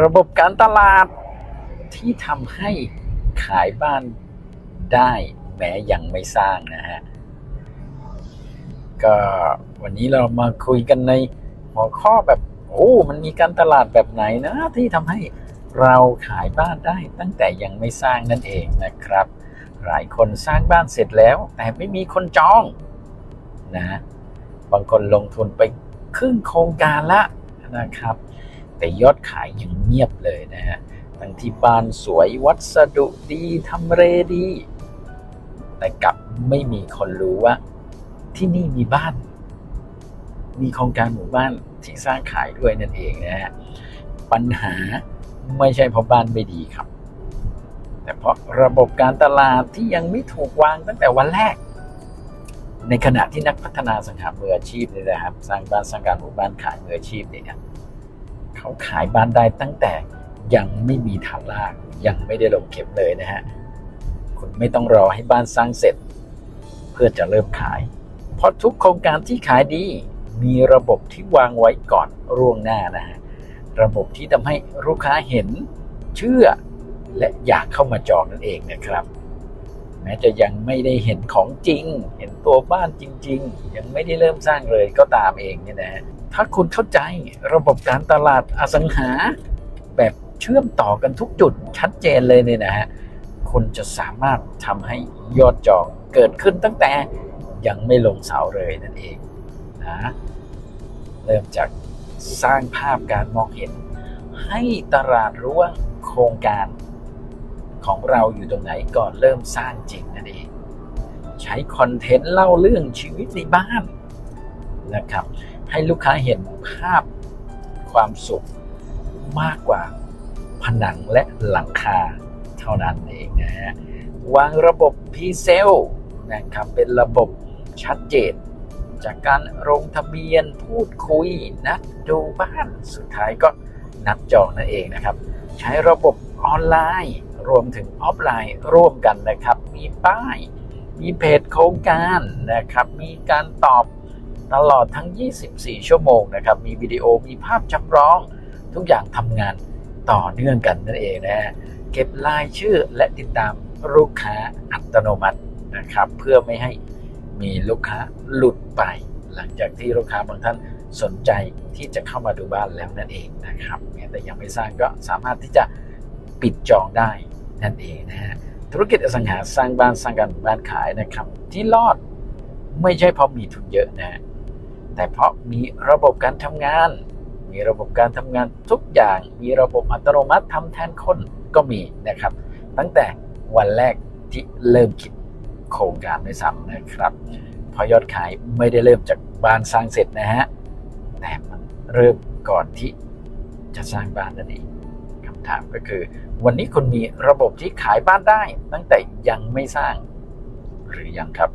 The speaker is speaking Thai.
ระบบการตลาดที่ทำให้ขายบ้านได้แม้ยังไม่สร้างนะฮะ ก็วันนี้เรามาคุยกันในหัวข้อแบบ โอ้ มันมีการตลาดแบบไหนนะ ที่ทำให้เราขายบ้านได้ตั้งแต่ยังไม่สร้างนั่นเองนะครับ หลายคนสร้างบ้านเสร็จแล้ว แต่ไม่มีคนจองนะบางคนลงทุนไปครึ่งโครงการละนะครับ แต่ยอดขายยังเงียบเลยนะฮะทั้งที่บ้านสวยวัสดุดีทำเลดี แต่กลับไม่มีคนรู้ว่า ที่นี่มีบ้าน มีโครงการหมู่บ้านที่สร้างขายด้วยนั่นเองนะฮะปัญหาไม่ใช่เพราะบ้านไม่ดีครับ แต่เพราะระบบการตลาดที่ยังไม่ถูกวางตั้งแต่วันแรก ในขณะที่นักพัฒนาสังหามืออาชีพนี่นะครับ สร้างบ้านสร้างการหมู่บ้านขายมืออาชีพเนี่ย เขาขายบ้านได้ตั้งแต่ยังไม่มีฐานราก ยังไม่ได้ลงเข็มเลยนะฮะ คุณไม่ต้องรอให้บ้านสร้างเสร็จ เพื่อจะเริ่มขาย เพราะทุกโครงการที่ขายดี มีระบบที่วางไว้ก่อนร่วงหน้านะฮะ ระบบที่ทำให้ลูกค้าเห็น เชื่อ และอยากเข้ามาจองนั่นเองนะครับแม้จะยังไม่ได้เห็นของจริง เห็นตัวบ้านจริง ๆ ยังไม่ได้เริ่มสร้างเลยก็ตามเองเนี่ยนะฮะ ถ้าคุณเข้าใจระบบการตลาดอสังหา แบบเชื่อมต่อกันทุกจุดชัดเจนเลยเนี่ยนะฮะคุณจะสามารถทำให้ยอดจองเกิดขึ้นตั้งแต่ยังไม่ลงเสาเลยนั่นเองนะเริ่มจากสร้างภาพการมองเห็น ให้ตลาดรู้ว่าโครงการของเราอยู่ตรงไหนก่อนเริ่มสร้างจริงนั่นเอง ใช้คอนเทนต์เล่าเรื่องชีวิตในบ้าน นะครับ ให้ลูกค้าเห็นภาพความสุขมากกว่าผนังและหลังคาเท่านั้นเองนะฮะวางระบบพีเซลนะครับเป็นระบบชัดเจน จากการลงทะเบียนพูดคุย นัดดูบ้านสุดท้ายก็นัดจองนั่นเองนะครับ ใช้ระบบออนไลน์ รวมถึงออฟไลน์ร่วมกันนะครับ มีป้าย มีเพจโครงการนะครับ มีการตอบ ตลอดทั้ง 24 ชั่วโมงนะครับ มีวิดีโอ มีภาพจำลอง ทุกอย่างทำงานต่อเนื่องกันนั่นเองนะฮะเก็บรายชื่อและติดตามลูกค้าอัตโนมัตินะครับ เพื่อไม่ให้มีลูกค้าหลุดไป หลังจากที่ลูกค้าบางท่านสนใจที่จะเข้ามาดูบ้านแล้วนั่นเองนะครับแต่ยังไม่สร้างก็สามารถที่จะปิดจองได้นั่นเองนะฮะธุรกิจอสังหาสร้างบ้านสร้างการบ้านขายนะครับ ที่รอดไม่ใช่เพราะมีทุนเยอะนะฮะ แต่เพราะมีระบบการทำงาน มีระบบการทำงานทุกอย่าง มีระบบอัตโนมัติทำแทนคนก็มีนะครับ ตั้งแต่วันแรกที่เริ่มคิดโครงการด้วยซ้ำนะครับเพอยอดขายไม่ได้เริ่มจากบ้านสร้างเสร็จนะฮะ แต่มันเริ่มก่อนที่จะสร้างบ้านนั่นเองคำถามก็คือ วันนี้คุณมีระบบที่ขายบ้านได้ ตั้งแต่ยังไม่สร้าง หรือยังครับ